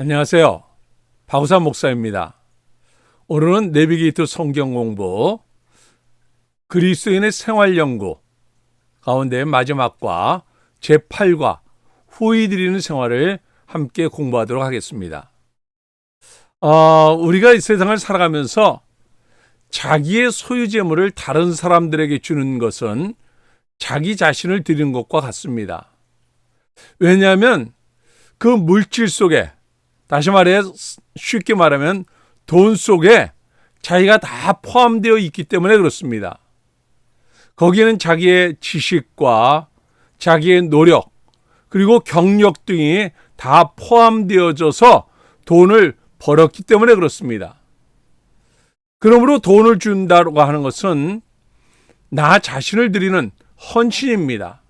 안녕하세요. 박우산 목사입니다. 오늘은 내비게이터 성경 공부 그리스도인의 생활 연구 가운데 마지막과 제8과 후이 드리는 생활을 함께 공부하도록 하겠습니다. 어, 우리가 이 세상을 살아가면서 자기의 소유 재물을 다른 사람들에게 주는 것은 자기 자신을 드리는 것과 같습니다. 왜냐하면 그 물질 속에 다시 말해 쉽게 말하면 돈 속에 자기가 다 포함되어 있기 때문에 그렇습니다. 거기에는 자기의 지식과 자기의 노력 그리고 경력 등이 다 포함되어져서 돈을 벌었기 때문에 그렇습니다. 그러므로 돈을 준다고 하는 것은 나 자신을 드리는 헌신입니다.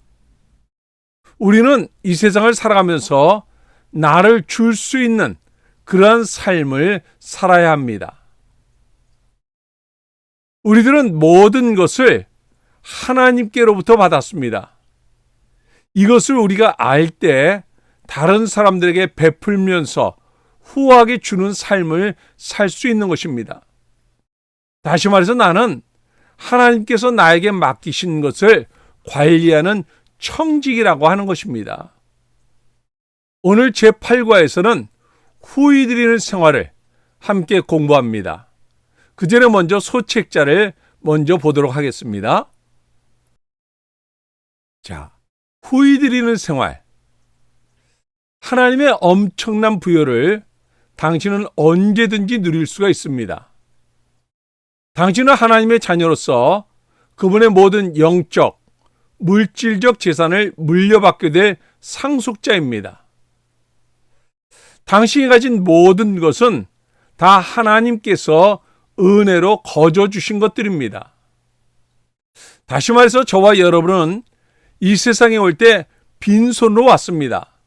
우리는 이 세상을 살아가면서 나를 줄 수 있는 그러한 삶을 살아야 합니다. 우리들은 모든 것을 하나님께로부터 받았습니다. 이것을 우리가 알 때 다른 사람들에게 베풀면서 후하게 주는 삶을 살 수 있는 것입니다. 다시 말해서 나는 하나님께서 나에게 맡기신 것을 관리하는 청직이라고 하는 것입니다. 오늘 제8과에서는 후이 드리는 생활을 함께 공부합니다. 그 전에 먼저 소책자를 먼저 보도록 하겠습니다. 자, 후이 드리는 생활. 하나님의 엄청난 부여를 당신은 언제든지 누릴 수가 있습니다. 당신은 하나님의 자녀로서 그분의 모든 영적, 물질적 재산을 물려받게 될 상속자입니다. 당신이 가진 모든 것은 다 하나님께서 은혜로 거저 주신 것들입니다. 다시 말해서 저와 여러분은 이 세상에 올 때 빈손으로 왔습니다.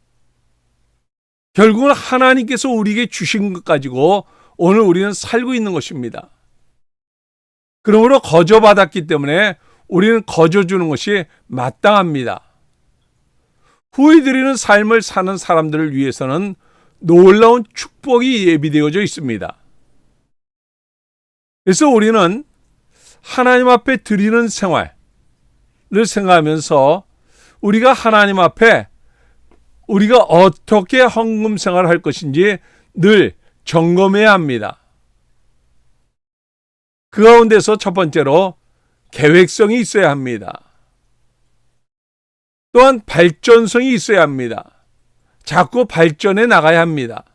결국은 하나님께서 우리에게 주신 것 가지고 오늘 우리는 살고 있는 것입니다. 그러므로 거저 받았기 때문에 우리는 거저 주는 것이 마땅합니다. 후회 드리는 삶을 사는 사람들을 위해서는 놀라운 축복이 예비되어져 있습니다. 그래서 우리는 하나님 앞에 드리는 생활을 생각하면서 우리가 하나님 앞에 우리가 어떻게 헌금 생활을 할 것인지 늘 점검해야 합니다. 그 가운데서 첫 번째로 계획성이 있어야 합니다. 또한 발전성이 있어야 합니다. 자꾸 발전해 나가야 합니다.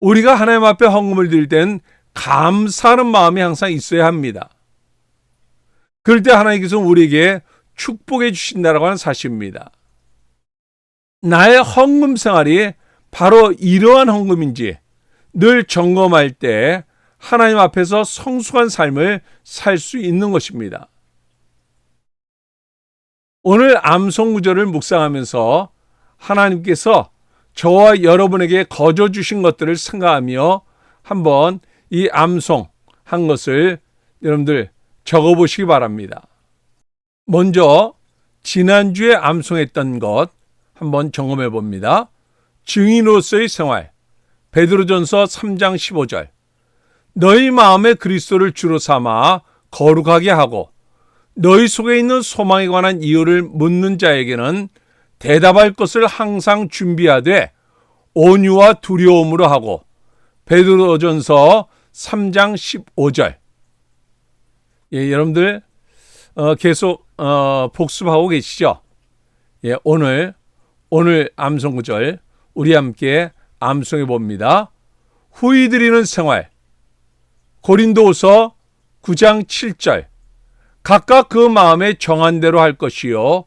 우리가 하나님 앞에 헌금을 드릴 땐 감사하는 마음이 항상 있어야 합니다. 그럴 때 하나님께서 우리에게 축복해 주신다라고 하는 사실입니다. 나의 헌금 생활이 바로 이러한 헌금인지 늘 점검할 때 하나님 앞에서 성숙한 삶을 살 수 있는 것입니다. 오늘 암송 구절을 묵상하면서 하나님께서 저와 여러분에게 거저 주신 것들을 생각하며 한번 이 암송 한 것을 여러분들 적어 보시기 바랍니다. 먼저 지난주에 암송했던 것 한번 점검해 봅니다. 증인으로서의 생활. 베드로전서 3장 15절. 너희 마음에 그리스도를 주로 삼아 거룩하게 하고 너희 속에 있는 소망에 관한 이유를 묻는 자에게는 대답할 것을 항상 준비하되 온유와 두려움으로 하고 베드로전서 3장 15절. 예, 여러분들 어, 계속 어, 복습하고 계시죠? 예, 오늘 오늘 암송 구절 우리 함께 암송해 봅니다. 후이 드리는 생활. 고린도후서 9장 7절. 각각 그 마음에 정한 대로 할 것이요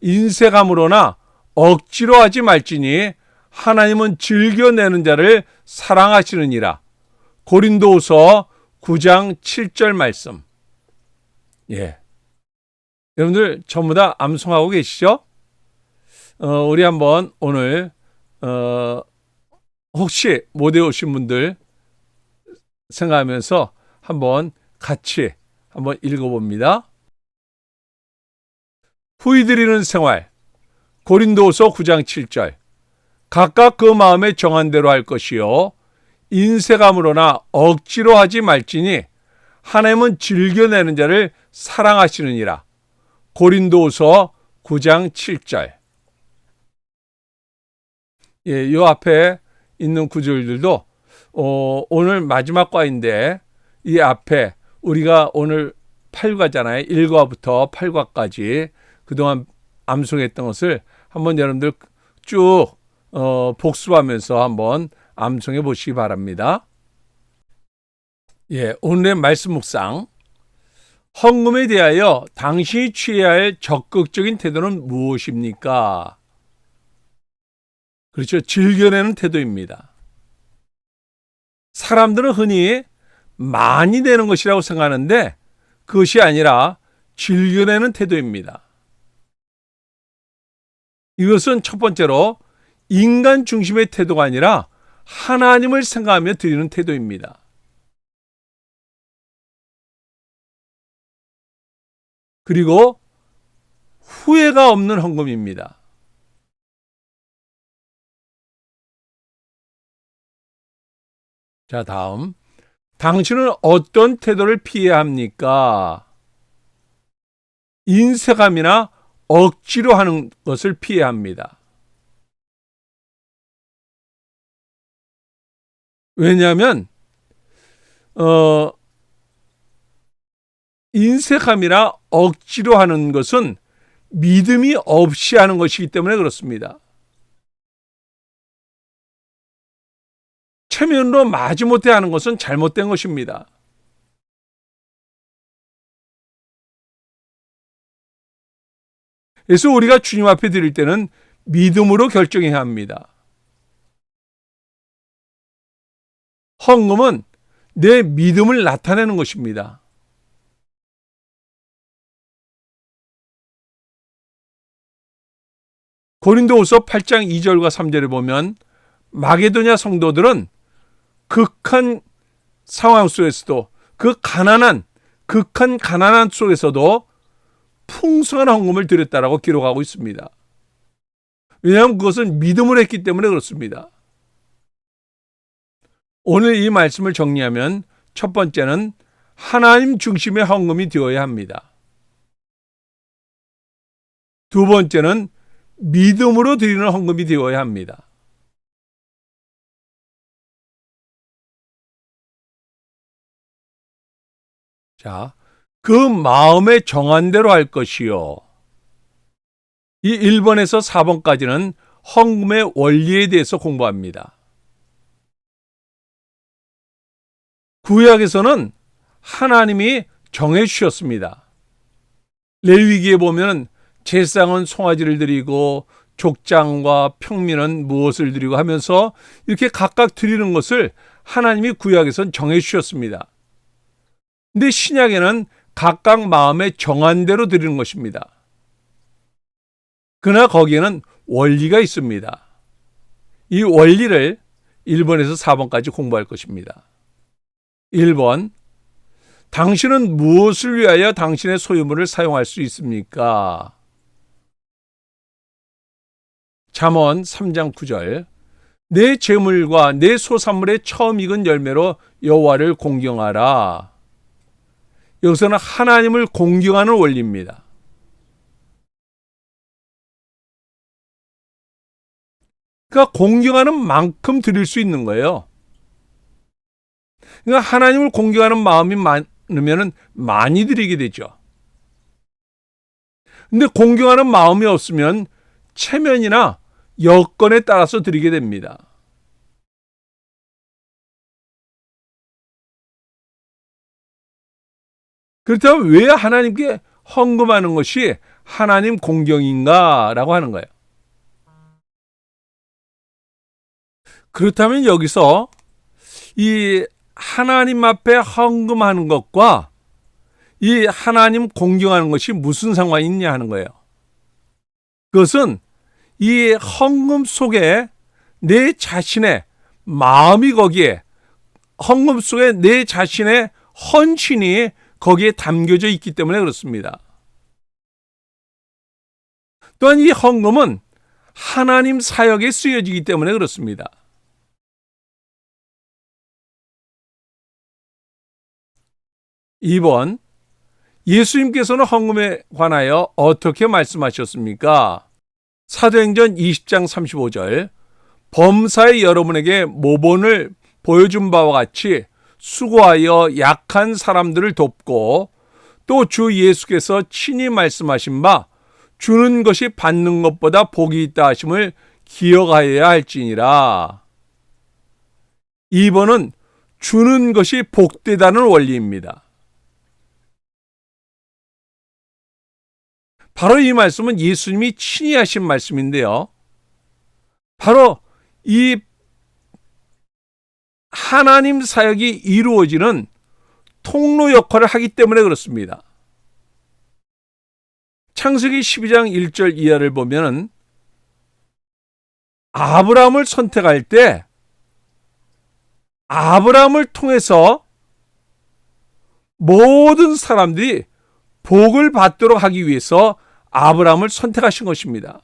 인색함으로나 억지로 하지 말지니 하나님은 즐겨내는 자를 사랑하시느니라. 고린도후서 9장 7절 말씀. 예. 여러분들 전부 다 암송하고 계시죠? 어, 우리 한번 오늘 어, 혹시 못 외우신 분들 생각하면서 한번 같이 한번 읽어봅니다. 후이 드리는 생활 고린도서 9장 7절 각각 그 마음에 정한 대로 할 것이요 인색함으로나 억지로 하지 말지니 하나님은 즐겨내는 자를 사랑하시느니라. 고린도후서 9장 7절. 예, 요 앞에 있는 구절들도 어, 오늘 마지막 과인데 이 앞에 우리가 오늘 8과잖아요. 1과부터 8과까지 그동안 암송했던 것을 한번 여러분들 쭉 어, 복습하면서 한번 암송해 보시기 바랍니다. 예, 오늘의 말씀 묵상. 헌금에 대하여 당신이 취해야 할 적극적인 태도는 무엇입니까? 그렇죠. 즐겨내는 태도입니다. 사람들은 흔히 많이 내는 것이라고 생각하는데 그것이 아니라 즐겨내는 태도입니다. 이것은 첫 번째로 인간 중심의 태도가 아니라 하나님을 생각하며 드리는 태도입니다. 그리고 후회가 없는 헌금입니다. 자, 다음. 당신은 어떤 태도를 피해야 합니까? 인색함이나 억지로 하는 것을 피해야 합니다. 왜냐하면 어 인색함이나 억지로 하는 것은 믿음이 없이 하는 것이기 때문에 그렇습니다. 체면으로 마지못해 하는 것은 잘못된 것입니다. 그래서 우리가 주님 앞에 드릴 때는 믿음으로 결정해야 합니다. 헌금은 내 믿음을 나타내는 것입니다. 고린도후서 8장 2절과 3절에 보면 마게도냐 성도들은 극한 상황 속에서도 그 가난한 극한 가난한 속에서도 풍성한 헌금을 드렸다라고 기록하고 있습니다. 왜냐하면 그것은 믿음을 했기 때문에 그렇습니다. 오늘 이 말씀을 정리하면 첫 번째는 하나님 중심의 헌금이 되어야 합니다. 두 번째는 믿음으로 드리는 헌금이 되어야 합니다. 자, 그 마음에 정한 대로 할 것이요. 이 1번에서 4번까지는 헌금의 원리에 대해서 공부합니다. 구약에서는 하나님이 정해 주셨습니다. 레위기에 보면 제상은 송아지를 드리고 족장과 평민은 무엇을 드리고 하면서 이렇게 각각 드리는 것을 하나님이 구약에선 정해 주셨습니다. 근데 신약에는 각각 마음에 정한 대로 드리는 것입니다. 그러나 거기에는 원리가 있습니다. 이 원리를 1번에서 4번까지 공부할 것입니다. 1번. 당신은 무엇을 위하여 당신의 소유물을 사용할 수 있습니까? 잠언 3장 9절. 내 재물과 내 소산물의 처음 익은 열매로 여호와를 공경하라. 여기서는 하나님을 공경하는 원리입니다. 그러니까 공경하는 만큼 드릴 수 있는 거예요. 그러니까 하나님을 공경하는 마음이 많으면 많이 드리게 되죠. 근데 공경하는 마음이 없으면 체면이나 여건에 따라서 드리게 됩니다. 그렇다면 왜 하나님께 헌금하는 것이 하나님 공경인가라고 하는 거예요. 그렇다면 여기서 이 하나님 앞에 헌금하는 것과 이 하나님 공경하는 것이 무슨 상관이 있냐 하는 거예요. 그것은 이 헌금 속에 내 자신의 마음이 거기에 헌금 속에 내 자신의 헌신이 거기에 담겨져 있기 때문에 그렇습니다. 또한 이 헌금은 하나님 사역에 쓰여지기 때문에 그렇습니다. 2번 예수님께서는 헌금에 관하여 어떻게 말씀하셨습니까? 사도행전 20장 35절 범사의 여러분에게 모본을 보여준 바와 같이 수고하여 약한 사람들을 돕고 또 주 예수께서 친히 말씀하신 바 주는 것이 받는 것보다 복이 있다 하심을 기억하여야 할지니라. 2번은 주는 것이 복되다는 원리입니다. 바로 이 말씀은 예수님이 친히 하신 말씀인데요. 바로 이 하나님 사역이 이루어지는 통로 역할을 하기 때문에 그렇습니다. 창세기 12장 1절 이하를 보면 아브라함을 선택할 때 아브라함을 통해서 모든 사람들이 복을 받도록 하기 위해서 아브라함을 선택하신 것입니다.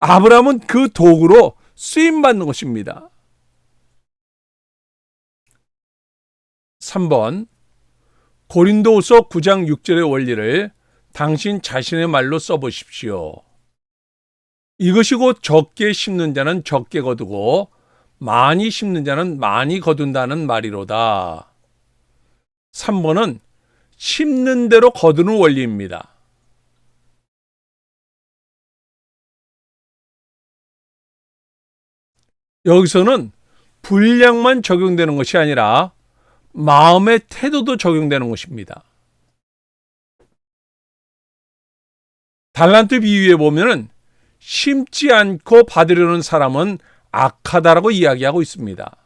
아브라함은 그 도구로 쓰임 받는 것입니다. 3번 고린도후서 9장 6절의 원리를 당신 자신의 말로 써보십시오. 이것이 곧 적게 심는 자는 적게 거두고 많이 심는 자는 많이 거둔다는 말이로다. 3번은 심는 대로 거두는 원리입니다. 여기서는 분량만 적용되는 것이 아니라 마음의 태도도 적용되는 것입니다. 달란트 비유에 보면은 심지 않고 받으려는 사람은 악하다라고 이야기하고 있습니다.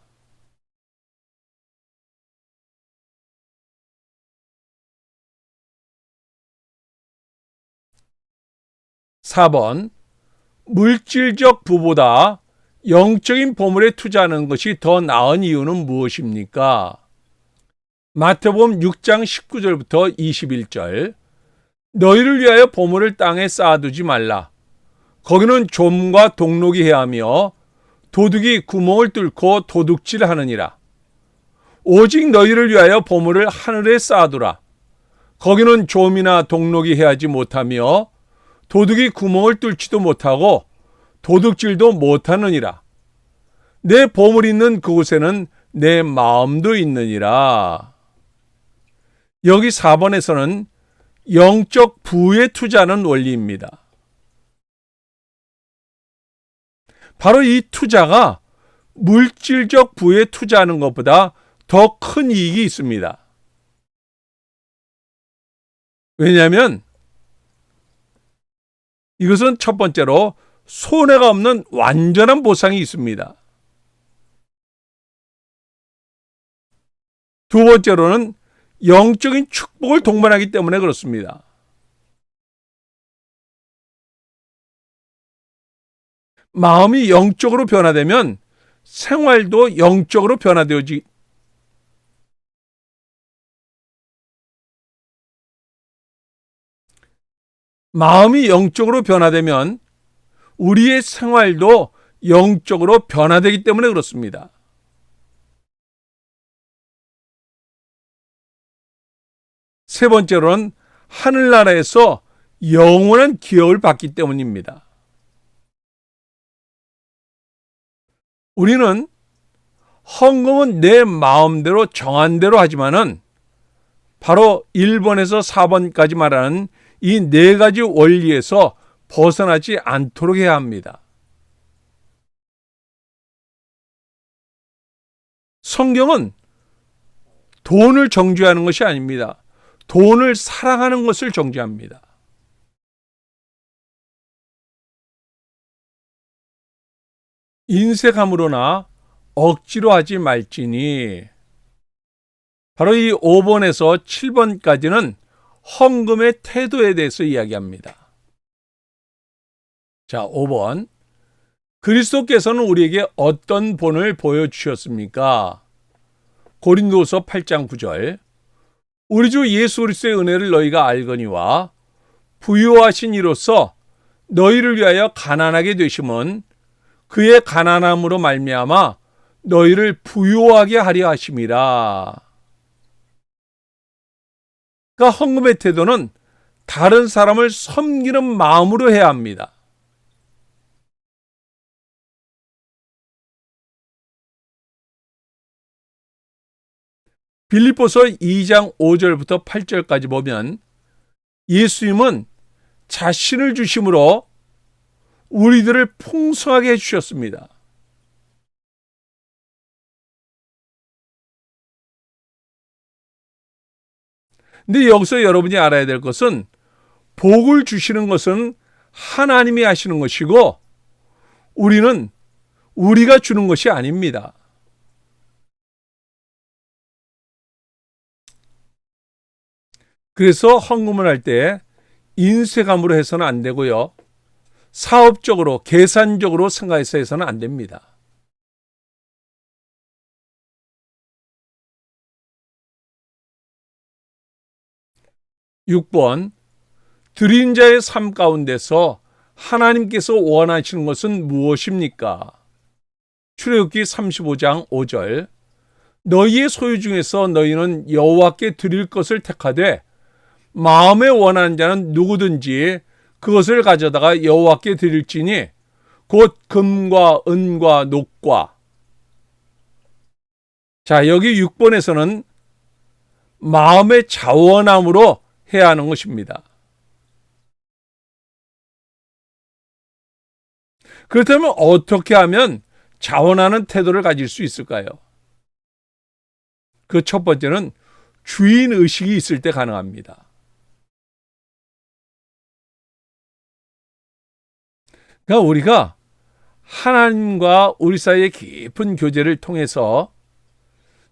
(4번) 물질적 부보다 영적인 보물에 투자하는 것이 더 나은 이유는 무엇입니까? 마태복음 6장 19절부터 21절 너희를 위하여 보물을 땅에 쌓아두지 말라. 거기는 좀과 동록이 해하며 도둑이 구멍을 뚫고 도둑질하느니라. 오직 너희를 위하여 보물을 하늘에 쌓아두라. 거기는 좀이나 동록이 해하지 못하며 도둑이 구멍을 뚫지도 못하고 도둑질도 못하느니라. 내 보물 있는 그곳에는 내 마음도 있느니라. 여기 4번에서는 영적 부에 투자하는 원리입니다. 바로 이 투자가 물질적 부에 투자하는 것보다 더 큰 이익이 있습니다. 왜냐하면 이것은 첫 번째로 손해가 없는 완전한 보상이 있습니다. 두 번째로는 영적인 축복을 동반하기 때문에 그렇습니다. 마음이 영적으로 변화되면 생활도 영적으로 변화되어지 마음이 영적으로 변화되면 우리의 생활도 영적으로 변화되기 때문에 그렇습니다. 세 번째로는 하늘나라에서 영원한 기업을 받기 때문입니다. 우리는 헌금은 내 마음대로 정한 대로 하지만은 바로 1번에서 4번까지 말하는 이 네 가지 원리에서 벗어나지 않도록 해야 합니다. 성경은 돈을 정죄하는 것이 아닙니다. 돈을 사랑하는 것을 정죄합니다. 인색함으로나 억지로 하지 말지니 바로 이 5번에서 7번까지는 헌금의 태도에 대해서 이야기합니다. 자, 5번. 그리스도께서는 우리에게 어떤 본을 보여주셨습니까? 고린도서 8장 9절. 우리 주 예수 그리스도의 은혜를 너희가 알거니와 부유하신 이로서 너희를 위하여 가난하게 되심은 그의 가난함으로 말미암아 너희를 부유하게 하려 하심이라. 그러니까 헌금의 태도는 다른 사람을 섬기는 마음으로 해야 합니다. 빌립보서 2장 5절부터 8절까지 보면 예수님은 자신을 주심으로 우리들을 풍성하게 해주셨습니다. 근데 여기서 여러분이 알아야 될 것은 복을 주시는 것은 하나님이 하시는 것이고 우리는 우리가 주는 것이 아닙니다. 그래서 헌금을 할 때 인쇄감으로 해서는 안 되고요. 사업적으로, 계산적으로 생각해서 해서는 안 됩니다. (6번) 드린 자의 삶 가운데서 하나님께서 원하시는 것은 무엇입니까? 출애굽기 35장 5절 너희의 소유 중에서 너희는 여호와께 드릴 것을 택하되 마음에 원하는 자는 누구든지 그것을 가져다가 여호와께 드릴지니 곧 금과 은과 녹과 자 여기 6번에서는 마음의 자원함으로 해야 하는 것입니다. 그렇다면 어떻게 하면 자원하는 태도를 가질 수 있을까요? 그 첫 번째는 주인 의식이 있을 때 가능합니다. 그러니까 우리가 하나님과 우리 사이의 깊은 교제를 통해서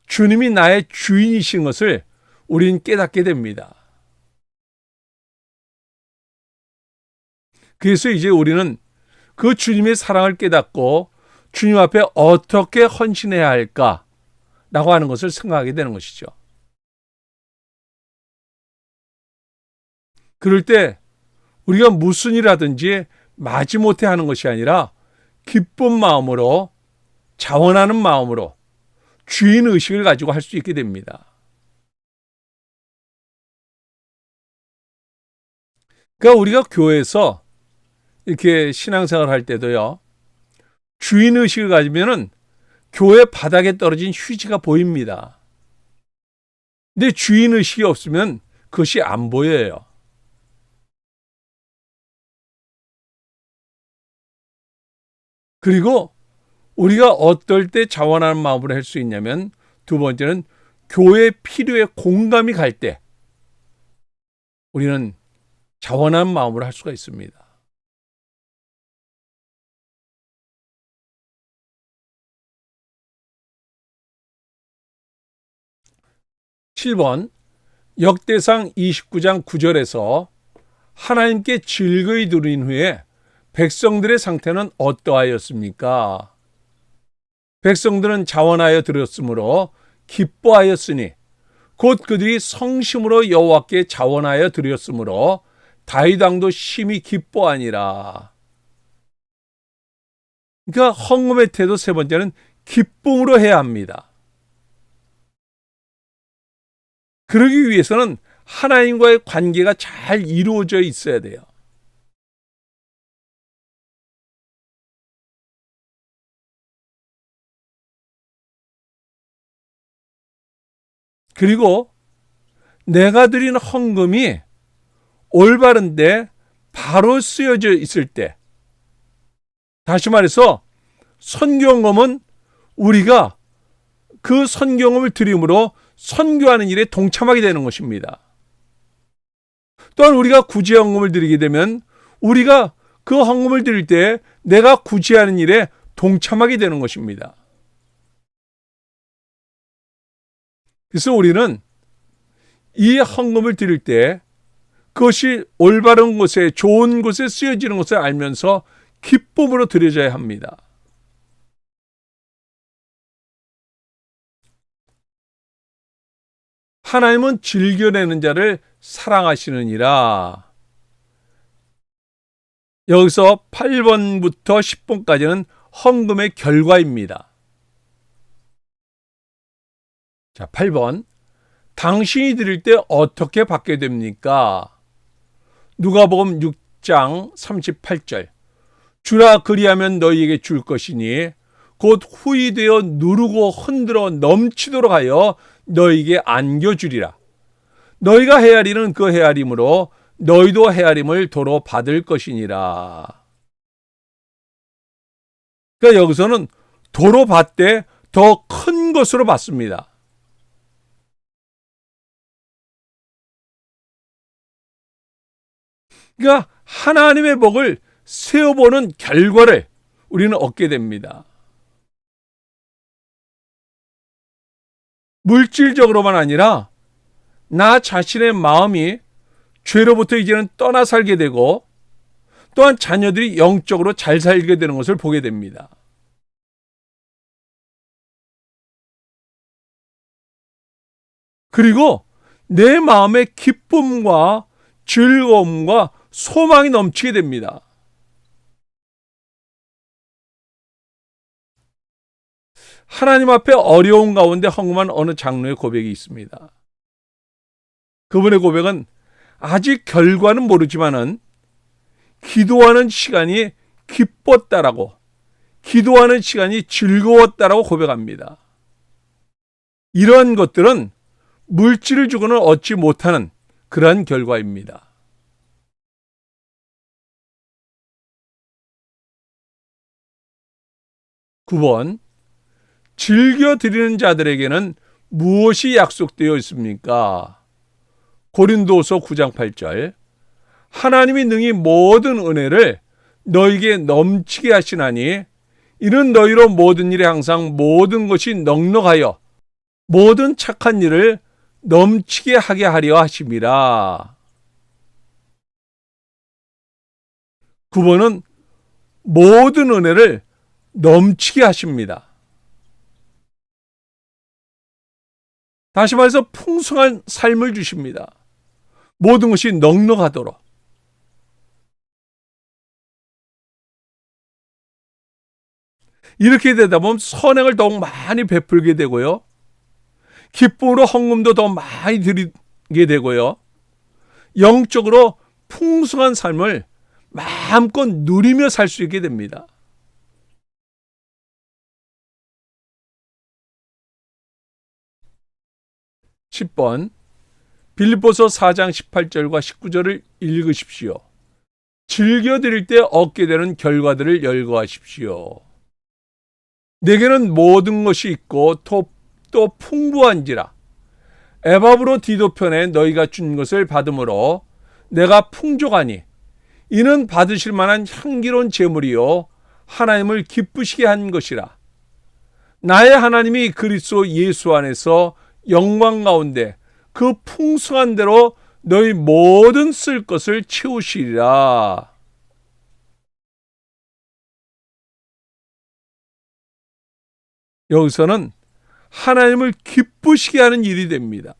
주님이 나의 주인이신 것을 우리는 깨닫게 됩니다. 그래서 이제 우리는 그 주님의 사랑을 깨닫고 주님 앞에 어떻게 헌신해야 할까 라고 하는 것을 생각하게 되는 것이죠. 그럴 때 우리가 무슨 일 하든지 마지못해 하는 것이 아니라 기쁜 마음으로 자원하는 마음으로 주인 의식을 가지고 할 수 있게 됩니다. 그러니까 우리가 교회에서 이렇게 신앙생활 할 때도요. 주인 의식을 가지면은 교회 바닥에 떨어진 휴지가 보입니다. 근데 주인 의식이 없으면 그것이 안 보여요. 그리고 우리가 어떨 때 자원하는 마음으로 할 수 있냐면 두 번째는 교회 필요에 공감이 갈 때 우리는 자원하는 마음으로 할 수가 있습니다. 7번 역대상 29장 9절에서 하나님께 즐거이 드린 후에 백성들의 상태는 어떠하였습니까? 백성들은 자원하여 드렸으므로 기뻐하였으니 곧 그들이 성심으로 여호와께 자원하여 드렸으므로 다윗 왕도 심히 기뻐하니라. 그러니까 헌금의 태도 세 번째는 기쁨으로 해야 합니다. 그러기 위해서는 하나님과의 관계가 잘 이루어져 있어야 돼요. 그리고 내가 드린 헌금이 올바른데 바로 쓰여져 있을 때 다시 말해서 선경금은 우리가 그 선경금을 드림으로 선교하는 일에 동참하게 되는 것입니다. 또한 우리가 구제헌금을 드리게 되면 우리가 그 헌금을 드릴 때 내가 구제하는 일에 동참하게 되는 것입니다. 그래서 우리는 이 헌금을 드릴 때 그것이 올바른 곳에 좋은 곳에 쓰여지는 것을 알면서 기쁨으로 드려져야 합니다. 하나님은 즐겨내는 자를 사랑하시느니라. 여기서 8번부터 10번까지는 헌금의 결과입니다. 자, 8번. 당신이 드릴 때 어떻게 받게 됩니까? 누가복음 6장 38절. 주라 그리하면 너희에게 줄 것이니 곧 후이 되어 누르고 흔들어 넘치도록 하여 너희에게 안겨주리라. 너희가 헤아리는 그 헤아림으로 너희도 헤아림을 도로 받을 것이니라. 그러니까 여기서는 도로 받되 더 큰 것으로 받습니다. 그러니까 하나님의 복을 세어보는 결과를 우리는 얻게 됩니다. 물질적으로만 아니라 나 자신의 마음이 죄로부터 이제는 떠나 살게 되고 또한 자녀들이 영적으로 잘 살게 되는 것을 보게 됩니다. 그리고 내 마음의 기쁨과 즐거움과 소망이 넘치게 됩니다. 하나님 앞에 어려운 가운데 헌금한 어느 장로의 고백이 있습니다. 그분의 고백은 아직 결과는 모르지만은 기도하는 시간이 기뻤다라고 기도하는 시간이 즐거웠다라고 고백합니다. 이러한 것들은 물질을 주고는 얻지 못하는 그러한 결과입니다. 9번 즐겨 드리는 자들에게는 무엇이 약속되어 있습니까? 고린도서 9장 8절 하나님이 능히 모든 은혜를 너에게 넘치게 하시나니 이는 너희로 모든 일에 항상 모든 것이 넉넉하여 모든 착한 일을 넘치게 하게 하려 하심이라. 9번은 모든 은혜를 넘치게 하십니다. 다시 말해서 풍성한 삶을 주십니다. 모든 것이 넉넉하도록. 이렇게 되다 보면 선행을 더욱 많이 베풀게 되고요. 기쁨으로 헌금도 더 많이 드리게 되고요. 영적으로 풍성한 삶을 마음껏 누리며 살 수 있게 됩니다. (10번) 빌립보서 4장 18절과 19절을 읽으십시오. 즐겨 드릴 때 얻게 되는 결과들을 열거하십시오. 내게는 모든 것이 있고 또, 또 풍부한지라. 에바브로 디도편에 너희가 준 것을 받음으로 내가 풍족하니 이는 받으실 만한 향기로운 제물이요 하나님을 기쁘시게 한 것이라. 나의 하나님이 그리스도 예수 안에서 영광 가운데 그 풍성한 대로 너희 모든 쓸 것을 채우시리라. 여기서는 하나님을 기쁘시게 하는 일이 됩니다.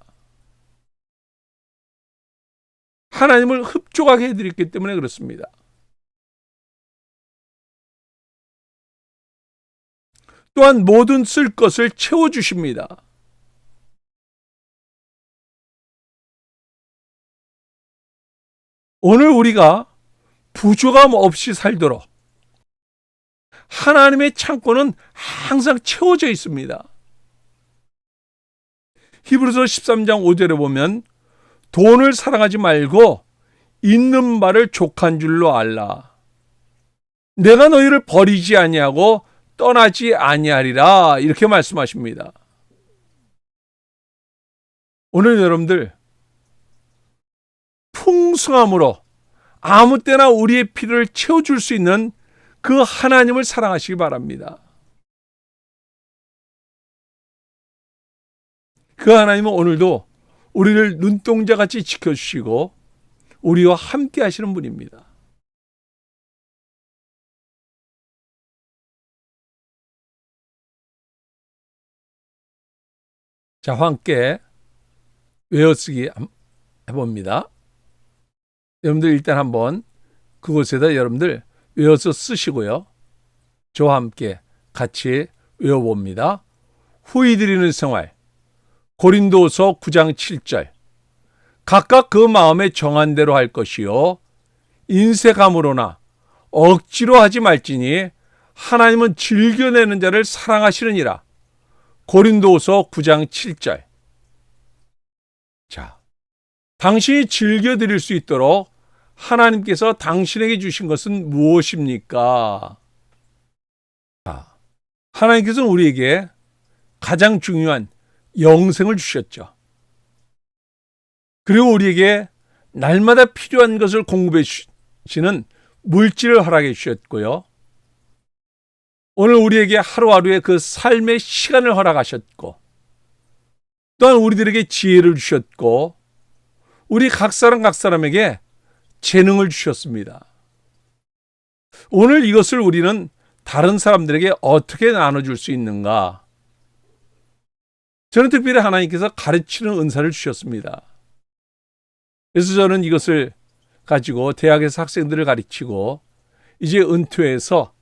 하나님을 흡족하게 해드렸기 때문에 그렇습니다. 또한 모든 쓸 것을 채워주십니다. 오늘 우리가 부족함 없이 살도록 하나님의 창고는 항상 채워져 있습니다. 히브리서 13장 5절에 보면 돈을 사랑하지 말고 있는 바를 족한 줄로 알라. 내가 너희를 버리지 아니하고 떠나지 아니하리라 이렇게 말씀하십니다. 오늘 여러분들 풍성함으로 아무 때나 우리의 필요를 채워줄 수 있는 그 하나님을 사랑하시기 바랍니다. 그 하나님은 오늘도 우리를 눈동자 같이 지켜주시고 우리와 함께 하시는 분입니다. 자, 함께 외워쓰기 해봅니다. 여러분들 일단 한번 그곳에다 여러분들 외워서 쓰시고요. 저와 함께 같이 외워봅니다. 후이 드리는 생활. 고린도서 9장 7절. 각각 그 마음에 정한 대로 할 것이요. 인색함으로나 억지로 하지 말지니 하나님은 즐겨내는 자를 사랑하시느니라. 고린도서 9장 7절. 자, 당신이 즐겨 드릴 수 있도록 하나님께서 당신에게 주신 것은 무엇입니까? 자, 하나님께서는 우리에게 가장 중요한 영생을 주셨죠. 그리고 우리에게 날마다 필요한 것을 공급해 주시는 물질을 허락해 주셨고요. 오늘 우리에게 하루하루의 그 삶의 시간을 허락하셨고, 또한 우리들에게 지혜를 주셨고, 우리 각 사람 각 사람에게 재능을 주셨습니다. 오늘 이것을 우리는 다른 사람들에게 어떻게 나눠줄 수 있는가? 저는 특별히 하나님께서 가르치는 은사를 주셨습니다. 그래서 저는 이것을 가지고 대학에서 학생들을 가르치고 이제 은퇴해서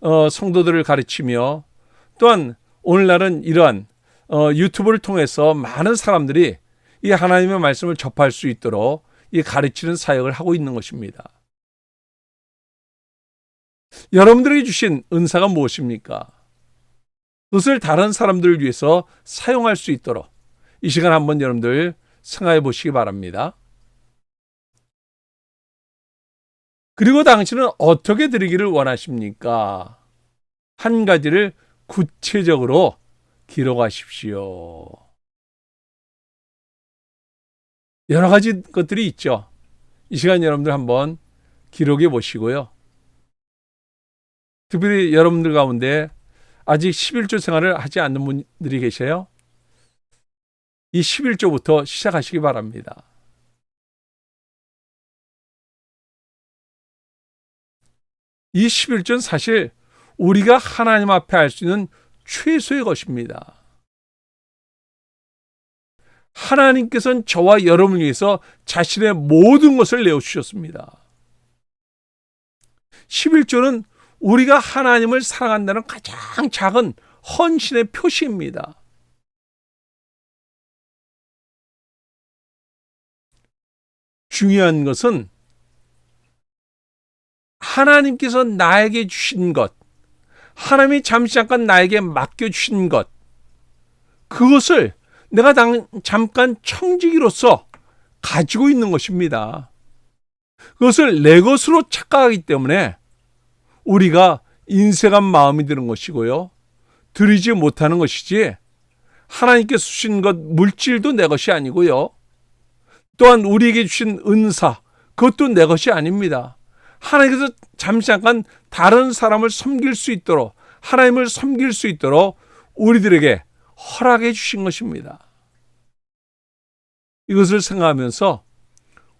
어, 성도들을 가르치며 또한 오늘날은 이러한 어, 유튜브를 통해서 많은 사람들이 이 하나님의 말씀을 접할 수 있도록 이 가르치는 사역을 하고 있는 것입니다. 여러분들에게 주신 은사가 무엇입니까? 그것을 다른 사람들을 위해서 사용할 수 있도록 이 시간 한번 여러분들 생각해 보시기 바랍니다. 그리고 당신은 어떻게 드리기를 원하십니까? 한 가지를 구체적으로 기록하십시오. 여러 가지 것들이 있죠. 이 시간 여러분들 한번 기록해 보시고요. 특별히 여러분들 가운데 아직 11조 생활을 하지 않는 분들이 계세요. 이 11조부터 시작하시기 바랍니다. 이 11조는 사실 우리가 하나님 앞에 할 수 있는 최소의 것입니다. 하나님께서는 저와 여러분을 위해서 자신의 모든 것을 내어주셨습니다. 11조는 우리가 하나님을 사랑한다는 가장 작은 헌신의 표시입니다. 중요한 것은 하나님께서 나에게 주신 것, 하나님이 잠시 잠깐 나에게 맡겨주신 것, 그것을 내가 당, 잠깐 청지기로서 가지고 있는 것입니다. 그것을 내 것으로 착각하기 때문에 우리가 인색한 마음이 드는 것이고요. 드리지 못하는 것이지 하나님께서 주신 것 물질도 내 것이 아니고요. 또한 우리에게 주신 은사 그것도 내 것이 아닙니다. 하나님께서 잠시 잠깐 다른 사람을 섬길 수 있도록 하나님을 섬길 수 있도록 우리들에게 허락해 주신 것입니다. 이것을 생각하면서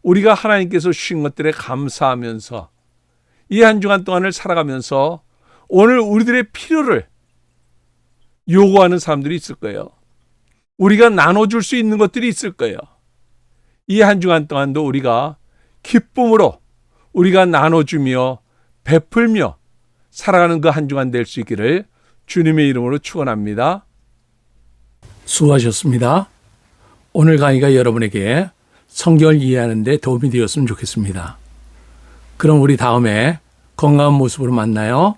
우리가 하나님께서 주신 것들에 감사하면서 이 한 주간 동안을 살아가면서 오늘 우리들의 필요를 요구하는 사람들이 있을 거예요. 우리가 나눠줄 수 있는 것들이 있을 거예요. 이 한 주간 동안도 우리가 기쁨으로 우리가 나눠주며 베풀며 살아가는 그 한 주간 될 수 있기를 주님의 이름으로 축원합니다. 수고하셨습니다. 오늘 강의가 여러분에게 성경을 이해하는 데 도움이 되었으면 좋겠습니다. 그럼 우리 다음에 건강한 모습으로 만나요.